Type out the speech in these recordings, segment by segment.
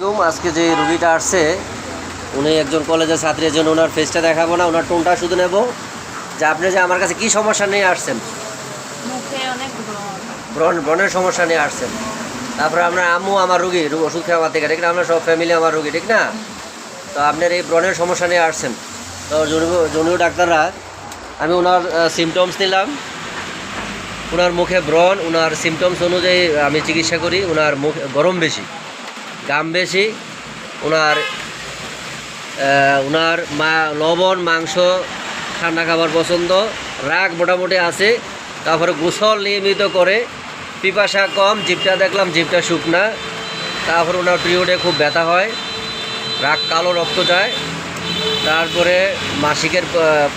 আজকে যে রুগীটা আসছে উনি একজন কলেজের ছাত্রীর জন্য ওনার ফেসটা দেখাবো না ওনার টোনটা শুধু নেব। যে আপনি যে আমার কাছে কি সমস্যা নিয়ে আসছেন? ব্রণ। ব্রণ ব্রণের সমস্যা নিয়ে আসছেন। তারপরে আপনার আম্মু আমার রুগী ওষুধ খাওয়া আমার থেকে ঠিক না? আমরা সব ফ্যামিলি আমার রুগী ঠিক না? তো আপনার এই ব্রণের সমস্যা নিয়ে আসছেন। তো জনীয় ডাক্তাররা আমি ওনার সিমটমস নিলাম ওনার মুখে ব্রণ ওনার সিমটমস অনুযায়ী আমি চিকিৎসা করি ওনার মুখ গরম বেশি। গাম বেশি, ওনার ওনার মা, লবণ, মাংস, ঠান্ডা খাবার পছন্দ, রাগ মোটামুটি আছে। তারপরে গোসল নিয়মিত করে, পিপাসা কম, জিপটা দেখলাম জিপটা শুকনা। তারপর ওনার পিরিয়ডে খুব ব্যথা হয়, রাগ কালো রক্ত যায়। তারপরে মাসিকের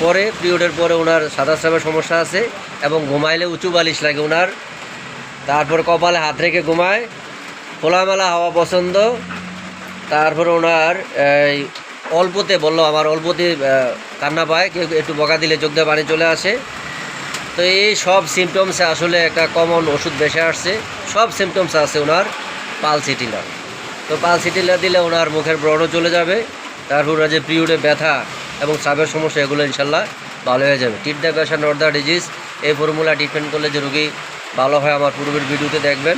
পরে, পিরিয়ডের পরে ওনার সাদা স্রাবের সমস্যা আছে এবং ঘুমাইলে উঁচু বালিশ লাগে ওনার। তারপর কপালে হাত রেখে ঘুমায় খোলামেলা হওয়া পছন্দ। তারপর ওনার এই অল্পতে বলল, আমার অল্পতে কান্না পায়, কেউ একটু বকা দিলে চোখ দিয়ে পানি চলে আসে। তো এই সব সিমটমসে আসলে একটা কমন ওষুধ বেশি আসছে। সব সিমটমস আছে ওনার পালসিটিলার তো পালসিটিলার দিলে ওনার মুখের ব্রণও চলে যাবে। তারপর ওনার যে পিরিয়ডে ব্যথা এবং সাবের সমস্যা, এগুলো ইনশাল্লাহ ভালো হয়ে যাবে। টিট দ্য পেশা নট দ্য ডিজিজ এই ফর্মুলা ট্রিটমেন্ট করলে যে রোগী ভালো হয়, আমার পূর্বের ভিডিওতে দেখবেন।